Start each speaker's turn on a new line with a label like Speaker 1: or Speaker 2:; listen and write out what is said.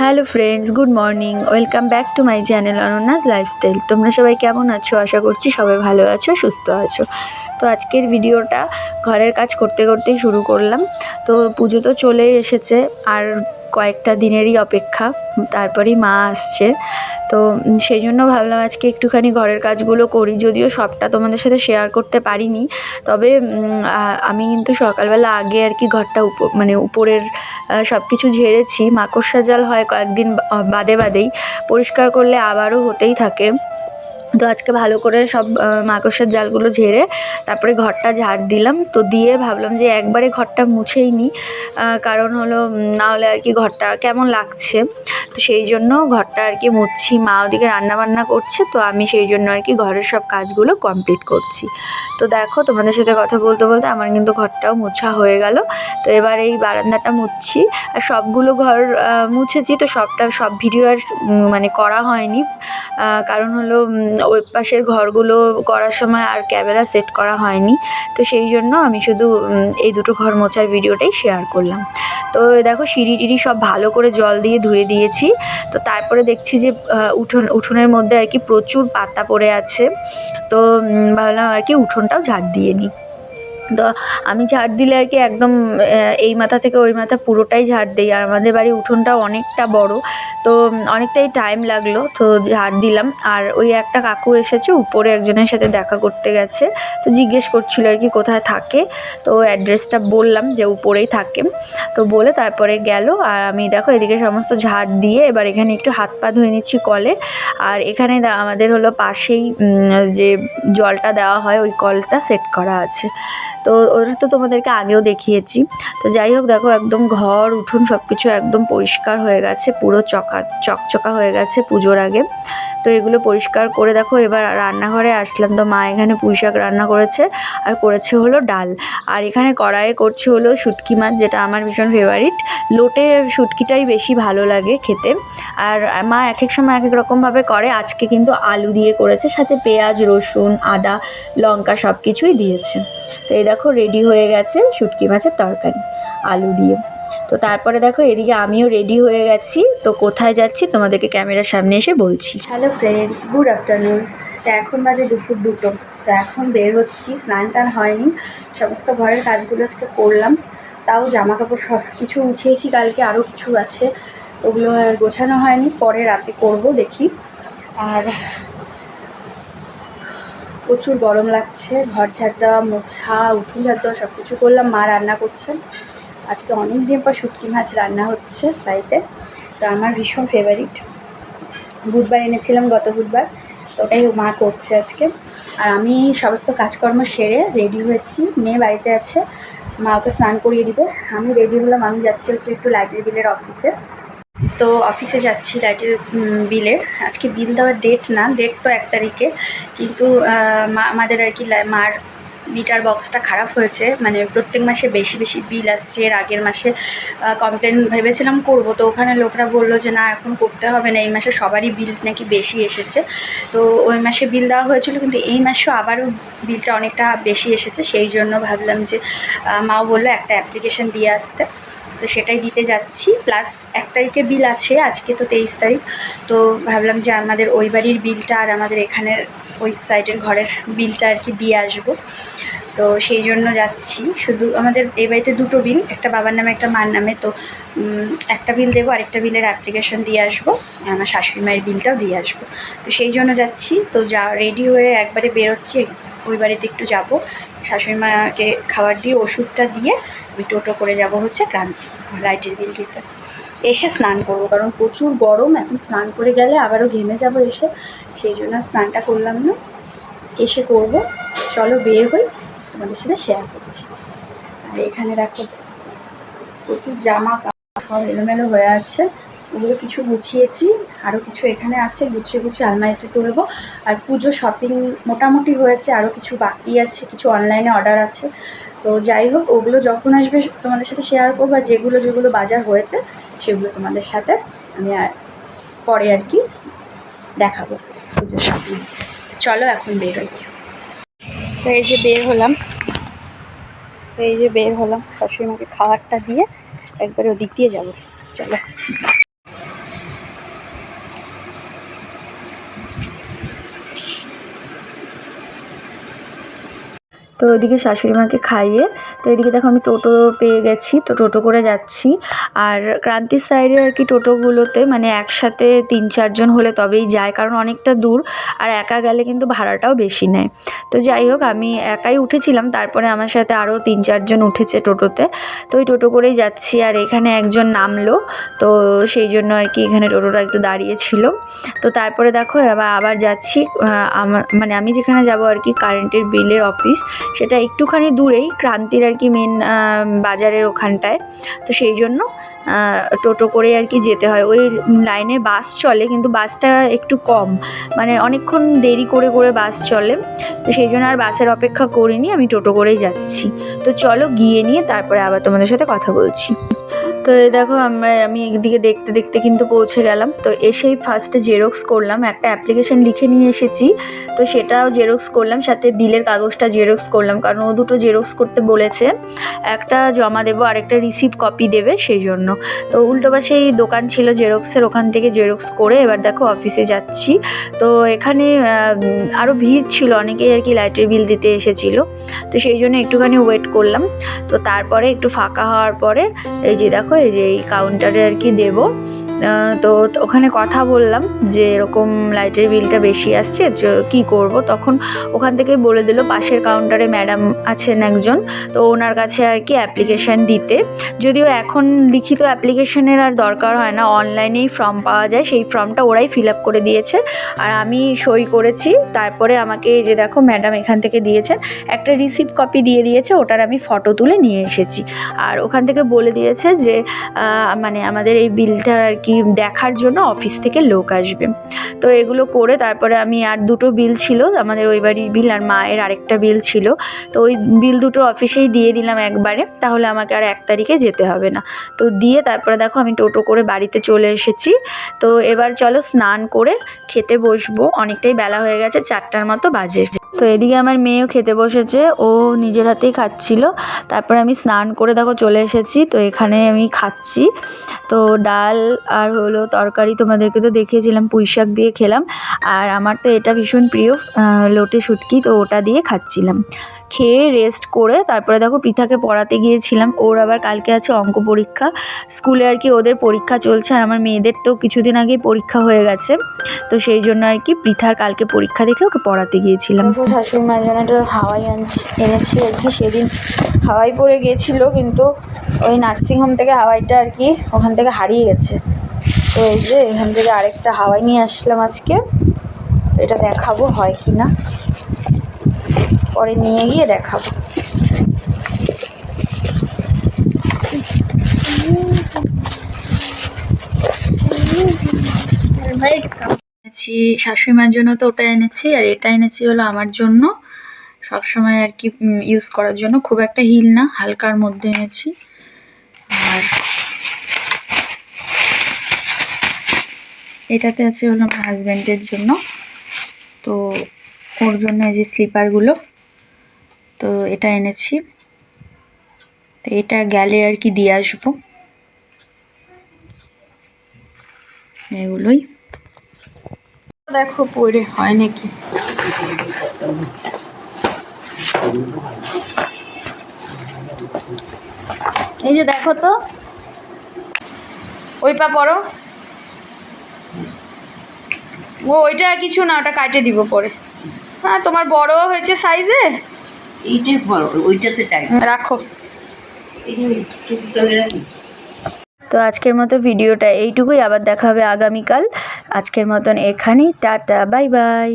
Speaker 1: Hello friends, good morning. Welcome back to my channel Ananya's lifestyle. তোমরা সবাই কেমন আছো? আশা করছি সবাই ভালো আছো, সুস্থ আছো। তো আজকের ভিডিওটা ঘরের কাজ করতে করতেই শুরু করলাম। তো পুজো তো চলেই এসেছে। আর কয়েকটা দিনেরই অপেক্ষা, তারপরেই মা আসছে। তো সেই জন্য ভাবলাম আজকে একটুখানি ঘরের কাজগুলো করি, যদিও সবটা তোমাদের সাথে শেয়ার করতে পারিনি। তবে আমি কিন্তু সকালবেলা আগে আর কি ঘরটা উপ মানে উপরের সব কিছু ঝেড়েছি। মাকড়সা জাল হয় কয়েকদিন বাদে বাদেই। পরিষ্কার করলে আবারও হতেই থাকে। তো আজকে ভালো করে সব মাকড়সার জালগুলো ঝেড়ে তারপরে ঘরটা ঝাড় দিলাম। তো দিয়ে ভাবলাম যে একবারে ঘরটা মুছেই নিই কারণ হলো উম, না হলে আর কি ঘরটা কেমন লাগছে। তো সেই জন্য ঘরটা আর কি মুছছি মা ওদিকে রান্না বান্না করছে তো আমি সেই জন্য আর কি ঘরের সব কাজগুলো কমপ্লিট করছি। তো দেখো তোমাদের সাথে কথা বলতে বলতে আমার কিন্তু ঘরটাও মোছা হয়ে গেল। তো এবার এই বারান্দাটা মুছছি আর সবগুলো ঘর মুছেছি তো সবটা সব ভিডিও আর মানে করা হয়নি। কারণ হলো ওই পাশের ঘরগুলো করার সময় আর ক্যামেরা সেট করা হয়নি। তো সেই জন্য আমি শুধু এই দুটো ঘর মোছার ভিডিওটাই শেয়ার করলাম। তো দেখো সিঁড়ি টিড়ি সব ভালো করে জল দিয়ে ধুয়ে দিয়েছি। তো তারপরে দেখছি যে উঠোন, উঠোনের মধ্যে আর কি প্রচুর পাতা পড়ে আছে। তো ভাবলাম আর কি উঠোনটাও ঝাড় দিয়ে নিই। আমি ঝাড় দিলে আর কি একদম এই মাথা থেকে ওই মাথা পুরোটাই ঝাড় দিই। আর আমাদের বাড়ির উঠোনটাও অনেকটা বড়, তো অনেকটাই টাইম লাগল, তো ঝাড় দিলাম। আর ওই একটা কাকু এসেছে, উপরে একজনের সাথে দেখা করতে গেছে, তো জিজ্ঞেস করছিল আর কি কোথায় থাকে। তো অ্যাড্রেসটা বললাম যে উপরেই থাকে। তো বলে তারপরে গেল, আর আমি দেখো এদিকে সমস্ত ঝাড় দিয়ে এবার এখানে একটু হাত পা ধুয়ে নিচ্ছি কলে। আর এখানে আমাদের হলো পাশেই যে জলটা দেওয়া হয় ওই কলটা সেট করা আছে। তো ওটা তো তোমাদেরকে আগেও দেখিয়েছি। তো যাই হোক, দেখো একদম ঘর, উঠুন সব কিছু একদম পরিষ্কার হয়ে গেছে, পুরো চকা, চকচকা হয়ে গেছে পুজোর আগে। তো এগুলো পরিষ্কার করে দেখো, এবার রান্নাঘরে আসলাম। তো মা এখানে পুঁই শাক রান্না করেছে, আর করেছে হলো ডাল। আর এখানে কড়াইয়ে করছে হলো শুটকি মাছ, যেটা আমার ভীষণ ফেভারিট লোটে শুটকিটাই বেশি ভালো লাগে খেতে। আর মা এক এক সময় এক এক রকমভাবে করে, আজকে কিন্তু আলু দিয়ে করেছে, সাথে পেঁয়াজ, রসুন, আদা, লঙ্কা সব কিছুই দিয়েছে। তো এই রেডি হয়ে গেছে শুটকি মাছের তরকারি, আলু দিয়ে। তো তারপরে দেখো এদিকে আমিও রেডি হয়ে গেছি। তো কোথায় যাচ্ছি তোমাদেরকে ক্যামেরার সামনে এসে বলছি। হ্যালো ফ্রেন্ডস গুড আফটারনুন তো এখন বাজে দুপুর দুটো। তো এখন বের হচ্ছি, স্নান টান হয়নি। সমস্ত ঘরের কাজগুলো আজকে করলাম। তাও জামা কাপড় সব কিছু উঠিয়েছি, কালকে আরও কিছু আছে। ওগুলো গোছানো হয়নি, পরে রাতে করব, দেখি। আর প্রচুর গরম লাগছে, ঘর ঝাড় মোছা, উঠুন ঝাড় দেওয়া সব কিছু করলাম, মা রান্না করছেন। আজকে অনেক দিন পর শুটকি মাছ রান্না হচ্ছে বাড়িতে, তো আমার ভীষণ ফেভারিট বুধবার এনেছিলাম গত বুধবার, তো ওটাই মা করছে আজকে। আর আমি সমস্ত কাজকর্ম সেরে রেডি হয়েছি, মেয়ে বাড়িতে আছে, মা ওকে স্নান করিয়ে দিবে। আমি রেডি হলাম, আমি যাচ্ছি হচ্ছে একটু লাইটের বিলের অফিসে তো অফিসে যাচ্ছি লাইটের বিলে। আজকে বিল দেওয়ার ডেট না ডেট তো এক তারিখে। কিন্তু আমাদের আর কি মার মিটার বক্সটা খারাপ হয়েছে। মানে প্রত্যেক মাসে বেশি বেশি বিল আসছে। এর আগের মাসে কমপ্লেন ভেবেছিলাম করব। তো ওখানে লোকরা বলল যে, না, এখন করতে হবে না। এই মাসে সবারই বিল নাকি বেশি এসেছে। তো ওই মাসে বিল দেওয়া হয়েছিল, কিন্তু এই মাসেও আবারও বিলটা অনেকটা বেশি এসেছে। সেই জন্য ভাবলাম যে মাও বলল একটা অ্যাপ্লিকেশন দিয়ে আসতে। তো সেটাই দিতে যাচ্ছি। প্লাস এক তারিখে বিল আছে, আজকে তো তেইশ তারিখ। তো ভাবলাম যে আমাদের ওই বাড়ির বিলটা আর আমাদের এখানের ওই সাইডের ঘরের বিলটা আর কি দিয়ে আসব। তো সেই জন্য যাচ্ছি। শুধু আমাদের এই বাড়িতে দুটো বিল একটা বাবার নামে, একটা মার নামে। তো একটা বিল দেবো, আরেকটা বিলের অ্যাপ্লিকেশন দিয়ে আসব। আমার শাশুড়ি মায়ের বিলটাও দিয়ে আসব। তো সেই জন্য যাচ্ছি। তো যা রেডি হয়ে একবারে বেরোচ্ছি। ওই বাড়িতে একটু যাব। শাশুড়ি মাকে খাবার দিয়ে, ওষুধটা দিয়ে ওই টোটো করে যাব হচ্ছে ক্রান্তি লাইটের বিল দিতে। এসে স্নান করব, কারণ প্রচুর গরম, এখন স্নান করে গেলে আবারও ঘেমে যাব এসে। সেই জন্য স্নানটা করলাম না। এসে করব। চলো বের হই, তোমাদের সাথে শেয়ার করছি। আর এখানে দেখো, প্রচুর জামা কাপড় সব এলোমেলো হয়ে আছে। ওগুলো কিছু গুছিয়েছি। আরও কিছু এখানে আছে, গুছিয়ে গুছিয়ে আলমারিতে তুলবো। আর পুজো শপিং মোটামুটি হয়েছে আরও কিছু বাকি আছে, কিছু অনলাইনে অর্ডার আছে। তো যাই হোক, ওগুলো যখন আসবে তোমাদের সাথে শেয়ার করব, আর যেগুলো যেগুলো বাজার হয়েছে, সেগুলো তোমাদের সাথে আমি আর পরে আর কি দেখাবো পুজোর শপিং চলো এখন বের বেরোই। তো এই যে বের হলাম। এই যে বের হলাম শাশুড়ি মাকে খাবারটা দিয়ে একবারে ওদিক দিয়ে যাব। চলো। তো ওইদিকে শাশুড়ি মাকে খাইয়ে, তো এদিকে দেখো আমি টোটো পেয়ে গেছি, তো টোটো করে যাচ্ছি। আর ক্রান্তির সাইডে আর কি টোটোগুলোতে মানে একসাথে তিন চারজন হলে তবেই যায়, কারণ অনেকটা দূর আর একা গেলে কিন্তু ভাড়াটাও বেশি নেয়। তো যাই হোক, আমি একাই উঠেছিলাম, তারপরে আমার সাথে আরও তিন চারজন উঠেছে টোটোতে। তো ওই টোটো করেই যাচ্ছি, আর এখানে একজন নামলো, তো সেই জন্য আর কি এখানে টোটোটা একটু দাঁড়িয়েছিল তো তারপরে দেখো আবার যাচ্ছি মানে আমি যেখানে যাব আর কি কারেন্টের বিলের অফিস সেটা একটুখানি দূরেই ক্রান্তির আর কি মেন বাজারের ওখানটায়। তো সেই জন্য টোটো করে আর কি যেতে হয়। ওই লাইনে বাস চলে, কিন্তু বাসটা একটু কম। মানে অনেকক্ষণ দেরি করে করে বাস চলে। তো সেই জন্য আর বাসের অপেক্ষা করিনি, আমি টোটো করেই যাচ্ছি। তো চলো গিয়ে নিয়ে তারপরে আবার তোমাদের সাথে কথা বলছি। তো এই দেখো আমরা, আমি একদিকে দেখতে দেখতে কিন্তু পৌঁছে গেলাম। তো এসেই ফার্স্টে জেরক্স করলাম, একটা অ্যাপ্লিকেশন লিখে নিয়ে এসেছি। তো সেটাও জেরক্স করলাম, সাথে বিলের কাগজটা জেরক্স করলাম, কারণ ও দুটো জেরক্স করতে বলেছে। একটা জমা দেবো আর একটা রিসিভ কপি দেবে, সেই জন্য। তো উল্টো পাশেই দোকান ছিল জেরক্সের ওখান থেকে জেরক্স করে এবার দেখো অফিসে যাচ্ছি। তো এখানে আরও ভিড় ছিল, অনেকেই আর কি লাইটের বিল দিতে এসেছিল। তো সেই জন্য একটুখানি ওয়েট করলাম। তো তারপরে একটু ফাঁকা হওয়ার পরে, এই যে দেখো এই যে এই কাউন্টারে আর কি দেবো। তো ওখানে কথা বললাম যে এরকম লাইটের বিলটা বেশি আসছে কি করব? তখন ওখান থেকে বলে দিল, পাশের কাউন্টারে ম্যাডাম আছেন একজন, তো ওনার কাছে আর কি অ্যাপ্লিকেশান দিতে। যদিও এখন লিখিত অ্যাপ্লিকেশনের আর দরকার হয় না অনলাইনেই ফর্ম পাওয়া যায়, সেই ফর্মটা ওরাই ফিল আপ করে দিয়েছে। আর আমি সই করেছি, তারপরে আমাকে যে দেখো ম্যাডাম এখান থেকে দিয়েছেন একটা রিসিপ্ট কপি দিয়ে দিয়েছে, ওটার আমি ফটো তুলে নিয়ে এসেছি। আর ওখান থেকে বলে দিয়েছে যে মানে আমাদের এই বিলটা আর কি দেখার জন্য অফিস থেকে লোক আসবে। তো এগুলো করে তারপরে আমি আর দুটো বিল ছিল, আমাদের ওই বাড়ির বিল আর মায়ের আরেকটা বিল ছিল। তো ওই বিল দুটো অফিসেই দিয়ে দিলাম একবারে, তাহলে আমাকে আর এক তারিখে যেতে হবে না। তো দিয়ে তারপরে দেখো আমি টোটো করে বাড়িতে চলে এসেছি। তো এবার চলো স্নান করে খেতে বসবো, অনেকটাই বেলা হয়ে গেছে, চারটার মতো বাজে। তো এদিকে আমার মেয়েও খেতে বসেছে, ও নিজের হাতেই খাচ্ছিল। তারপরে আমি স্নান করে দেখো চলে এসেছি, তো এখানে আমি খাচ্ছি। তো ডাল আর হলো তরকারি তোমাদেরকে তো দেখিয়েছিলাম, পুঁই শাক দিয়ে খেলাম। আর আমার তো এটা ভীষণ প্রিয় লোটে শুটকি, তো ওটা দিয়ে খাচ্ছিলাম। খেয়ে রেস্ট করে তারপরে দেখো পৃথাকে পড়াতে গিয়েছিলাম, ওর আবার কালকে আছে অঙ্ক পরীক্ষা। স্কুলে আর কি ওদের পরীক্ষা চলছে, আর আমার মেয়েদের তো কিছুদিন আগেই পরীক্ষা হয়ে গেছে। তো সেই জন্য আর কি পৃথার কালকে পরীক্ষা দেখে ওকে পড়াতে গিয়েছিলাম। শাশুড়ি মায়ের জন্য একটা হাওয়াই এনেছি আর কি। সেদিন হাওয়াই পরে গিয়েছিল, কিন্তু ওই নার্সিংহোম থেকে হাওয়াইটা আর কি ওখান থেকে হারিয়ে গেছে। তো এই যে এখান থেকে আরেকটা হাওয়াই নিয়ে আসলাম আজকে। এটা দেখাবো হয় কি না। পরে নিয়ে গিয়ে দেখাবো। এনেছি শাশুড়ি মার জন্য তো ওটা এনেছি, আর এটা এনেছি হলো আমার জন্য। সব সময় আর কি ইউজ করার জন্য। খুব একটা হিল না, হালকার মধ্যে এনেছি। আর এটাতে আছে হলো আমার হাজব্যান্ডের জন্য। তো ওর জন্য এই যে স্লিপারগুলো তো এটা এনেছি। তো এটা গেলে আর কি দিয়ে আসব। এগুলোই। দেখো পরে হয় নাকি? এই যে দেখো তো। ওই পা পড়ো। ও ওইটা কিছু না ওটা কাটে দিব পরে। হ্যাঁ তোমার বড় হয়েছে সাইজে?
Speaker 2: এইটাই বড় ওইটাতে টাইট রাখো।
Speaker 1: তো আজকের মতো ভিডিওটা এইটুকুই, আবার দেখা হবে আগামীকাল। আজকের মতন এখানেই, টাটা, বাই বাই।